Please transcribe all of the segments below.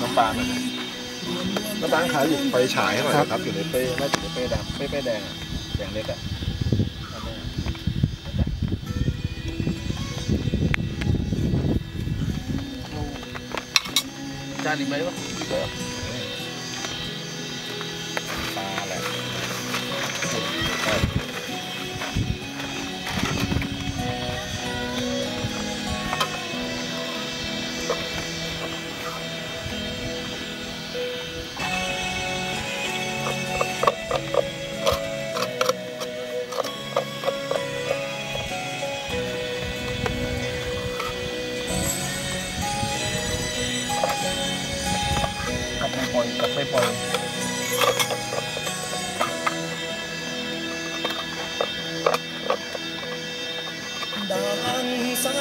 น้ำตาลหน่อยนะน้ำปลาขายอยู่ไฟฉายให้หน่อยนะครับ อยู่ในเป้ไม่อยู่ในเป้ดำเป้เป้แดงอะแดงเล็กอะอันนี้อะจานอีกไหมวะ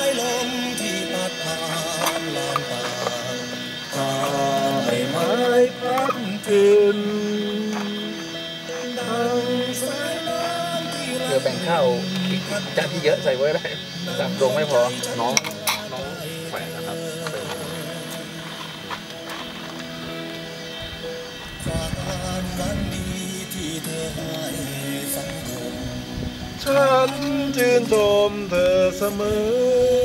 ายลมที่พัดผ่านลานตาพาให้ไม้พัดขึ้นดังสายน้ำที่ไหลเรือแบ่งข้าวจานที่เยอะใส่ไว้ได้สามดวงไม่พอ น้อง น้องแฝดนะครับความนั้นดีที่เธอให้สังคมฉันชื่นชมเธอเสมอ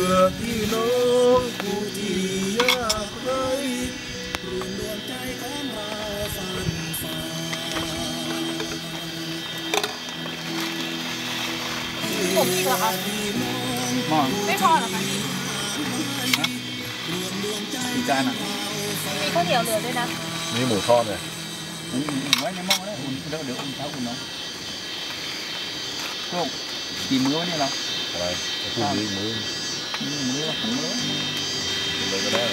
พื่อพี่น้องผู้ที่ยากไร้รวมดวงใจของเราฝันฝ่าผมอีกเหรอคะหม้อไม่พอเหรอคะกี่จานอะมีข้าวเหนียวเหลือด้วยนะนี่หมูทอดเลยอุ่นๆไว้ในหม้อแล้วอุ่นเดี๋ยวเดี๋ยวอุ่นเช้าอุ่นเนาะโชคกี่มื้อวะเนี่ยเราอะไรพรุ่งนี้มื้อ มื้อมื้อของมื้อกินเลยก็ได้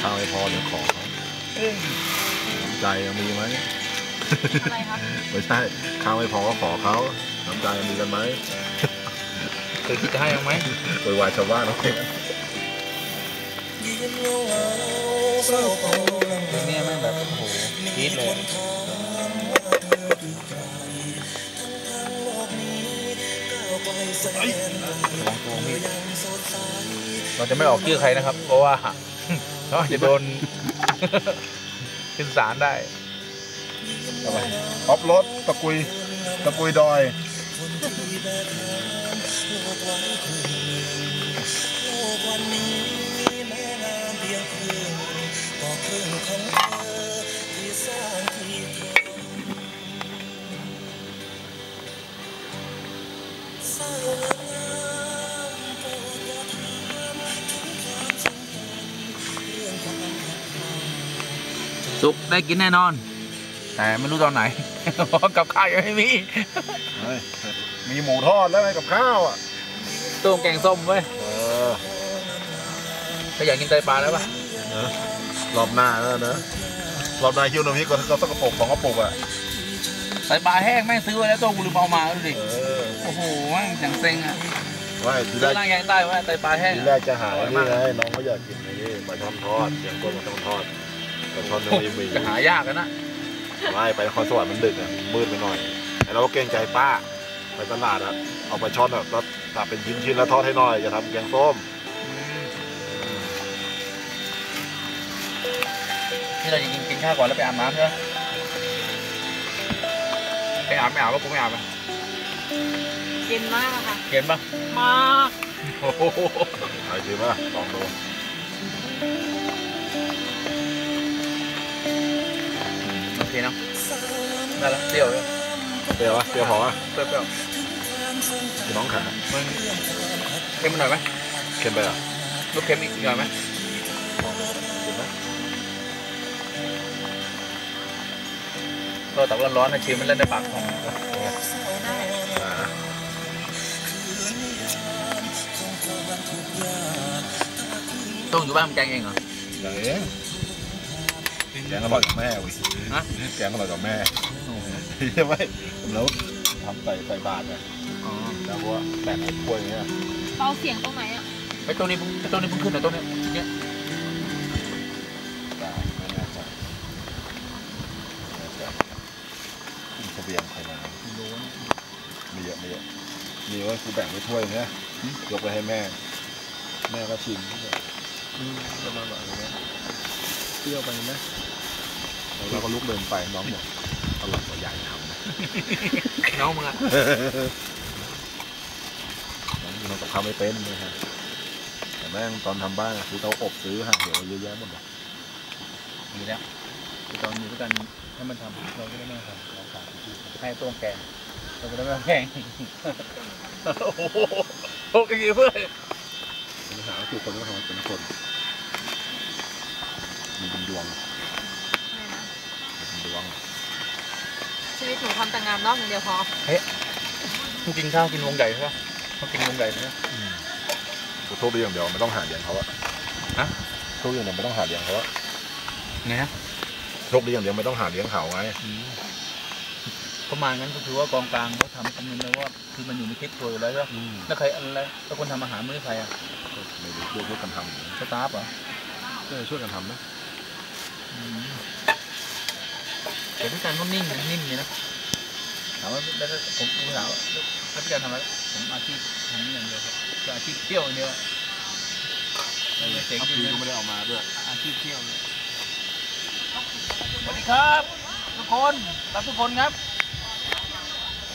ข้าวไม่พอเดี๋ยวขอเขาน้ำใจยังมีไหมอะไรคะไม่ใช่ข้าวไม่พอก็ขอเขาน้ำใจยังมีกันไหมเคยคิดจะให้บ้างไหมโวยวายชาวบ้านเอาเองยืนเงาเงาเศร้าโศกเพลงเนี้ยแม่งแบบโอ้โหคิดเลย เราจะไม่ออกชื่อใครนะครับ เพราะว่าเราอาจจะโดนขึ้นศาลได้เอาไปออฟรถตะกุยตะกุยดอยโลกวันนี้แม้งามเพียงครึ่งก็ครึ่งของ สุกได้กินแน่นอน แต่ไม่รู้ตอนไหนเพราะกับข้าวยังไม่มี เฮ้ยมีหมูทอดแล้วไงกับข้าวอะต้มแกงส้มเว้ยเออถ้าอยากกินไตปลาแล้วปะเนอะรอบหน้าแล้วนะรอบหน้าคิวน้ำพริกก็ก็สักกระปุกสองกระปุกอะไตปลาแห้งแม่งซื้อไว้แล้วตัวกูลืมเอามาดูดิเออโอ้โหแม่งอย่างเซ็งอะว่าทีแรเจ้ากล่างแยงใต้ว่าไตปลาแห้งทีแรกจะหาไอ้นี่ไงน้องก็อยากกินไอ้นี่ปลาช่อนทอดเสียงกลมปลาช่อนทอด ปลาช่อนยังไม่มีจะหายากกันนะไม่ไปนครสวรรค์มันดึกอะมืดไปหน่อยไอ้เราก็เกรงใจป้าไปตลาดอะเอาปลาช่อนแบบแล้วตัดเป็นชิ้นๆแล้วทอดให้หน่อยจะทำแกงส้มนี่เราจะกินกินข้าวก่อนแล้วไปอาบน้ำใช่ไหมไปอาบไม่อาบว่ากูไม่อาบอะเย็นมากอะค่ะเห็นปะมากโอ้โหไอ้จริงป่ะลองดูโอเคเนาะได้แล้ว เปรี้ยวเลยเปรี้ยวปะเปรี้ยวพอปะเปรี้ยวเปรี้ยวพี่น้องขามันเค็มไปหน่อยไหมเค็มไปเหรอะลูกเค็มอีกหน่อยไหมเค็มไหมก็แต่ว่าร้อนนะชิมมันเล่นในปากของได้อ่าต้องอยู่บ้านมันแกงเองเหรอไหน แกงอร่อยกับแม่เวิฮะ แกงอร่อยกับแม่ใช่ไหมแล้วทำใส่ใส่บาตรไงอ๋อแล้วก็แบ่งให้ถ้วยอย่างเงี้ยเบาเสียงตรงไหนอะไอ้ตัวนี้เพิ่งไอ้ตัวนี้เพิ่งขึ้นแต่ตัวเนี้ยเนี่ยได้ไม่แน่ใจไม่แน่ใจเสบียงใครมาไม่เยอะไม่เยอะมีว่ากูแบ่งไปถ้วยเนี่ยยกไปให้แม่ แม่ก็ชิมประมาณแบบนี้ เปรี้ยวไปไหมแล้วเราก็ลุกเดินไปน้องบอกอร่อยกว่าใหญ่ทำนะน้องมึงอะน้องทำกับข้าวไม่เป็นเลยฮะแต่แม่งตอนทำบ้านอะซื้อเตาอบซื้อห่างเหวเยอะแยะหมดเลยดีแล้วตอนอยู่ด้วยกันให้มันทำเราก็ได้ไม่ทำเราขาดให้ต้มแกงเราก็ได้ไม่ต้องแกงโอ้โหโอ้ยเพื่อนปัญหาคือคนก็ทำเป็นคนมีเป็น ดวงไม่นะเป็นดวง ชีวิตหนูทำแต่งานนอกอย่างเดียวพอต้องกินข้าวกินวงใหญ่ใช่ไหมต้องกินวงใหญ่ใช่ไหมกูโชคดีอย่างเดียวไม่ต้องหาเลี้ยงเขาอะฮะโชคดีอย่างเดียวไม่ต้องหาเลี้ยงเขาอะไงนะโชคดีอย่างเดียวไม่ต้องหาเลี้ยงเขาไงประมาณนั้นก็คือว่ากองกลางเขาทำคำนึงแล้วว่าคือมันอยู่ในคลิปตัวอยู่แล้วใช่ไหมแล้วใครอะไรแล้วคนทำอาหารมื้อใครอะไม่รู้ช่วยกันทำอย่างนี้สตาฟเหรอเออช่วยกันทำนะอืม แต่พี่การเขานิ่งนะนิ่งเลยนะถามว่าแล้วผมผมถามว่าแล้วพี่การทำอะไรผมอาชีพทางนี้อย่างเดียวครับคืออาชีพเที่ยวอย่างเดียวไม่ได้เจ๋งเอาจริพีงก็ไม่ได้เอามาด้วยอาชีพเที่ยวเลยสวัสดีครับ ทุกคนรับทุกคนครับ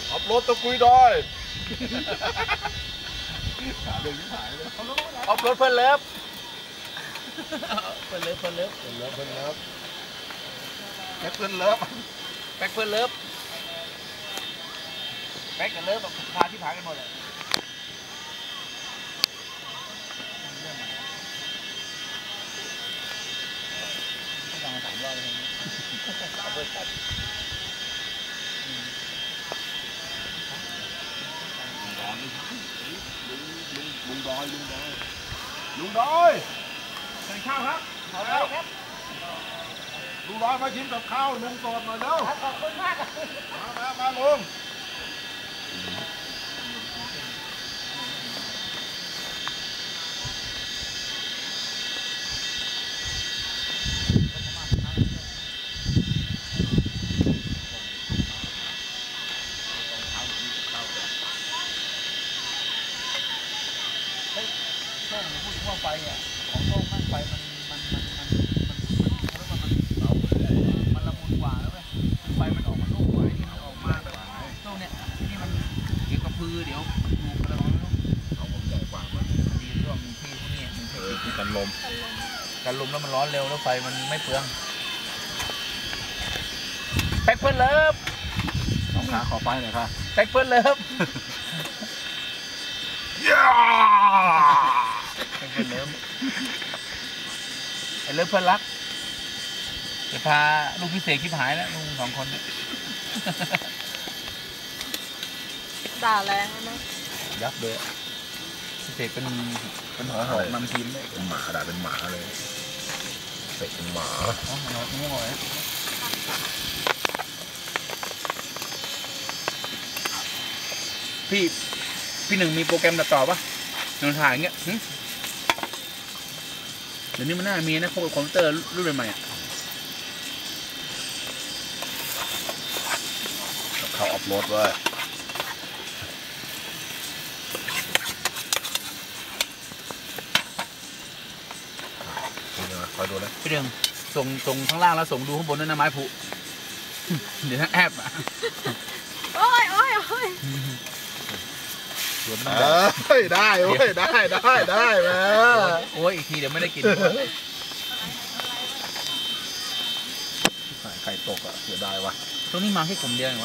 ขับรถตะกุยดอยขาเดินที่หายเลยออฟรถเพื่อนเลิฟ เพื่อนเลิฟเพื่อนเลิฟเพิ่นเลิฟเพิ่นเลิฟแค่เพิ่นเลิฟแป๊กเพื่อนเลิฟแป๊กกับเลิฟแบบพาที่ผากันหมดเลยต้องฟังมาสามรอบเลยเอาเบอร์ชัดลุงดอยลุ ใส่ข้าวครับเอาแล้วครับลุงดอยมาชิมกับข้าวลุงสดหน่อยเร็วขอบคุณมากมามามาลุงโต้งพูดว่าไฟอะ ของโต้งม่งไฟมันมันมันมันมันมันมันละมุนกว่าแล้วเว้ยไฟมันออกมาโต้งกว่าไอ้นี่มันออกมาแบบโต้งเนี่ยนี่มันเดี๋ยวกระพือเดี๋ยวถูกอะไรไม่รู้เอาผมใหญ่กว่ามันดีที่ว่ามีที่พวกนี้มีเออกันลมการลมแล้วมันร้อนเร็วแล้วไฟมันไม่เปลืองแพ็คเพื่อนเลิฟน้องขาขอไปหน่อยค่ะแพ็คเพื่อนเลิฟ ย่า แพ็คเพื่อนเลิฟไอ้ เลิฟเพื่อนรักจะพาลูกพิเศษคิดหายแล้วลูกสองคนเนี่ยด่าแรงนะยับเลยอะพิเศษเป็นเป็นหัวหอกนำทีมเลยเป็นหมาด่าเป็นหมาเลยเตะเป็นหมาอ๋อหัวงูหอยพี่พี่หนึ่งมีโปรแกรมตัดต่อปะหนึ่งถ่ายอย่างเงี้ยหึ เดี๋ยวนี้มันน่ามีนะพวกคอมพิวเตอร์รุ่นใหม่ๆอะกับข้าวออฟโรดด้วยนี่นะคอยดูนะพี่หนึ่งส่งส่งข้างล่างแล้วส่งดูข้างบนด้วยนะไม้ผุเดี๋ยวทั้งแอบอะ โอ้ยโอ้ยโอ้ย สวนเอน้ำแดง้ยได้เว้ยได้ได้ได้แม่โอ้ยอีกทีเดี๋ยวไม่ได้กินไข่ตกอะเสียดายว่ะตรงนี้มาแค่กลุ่มเดียวเอง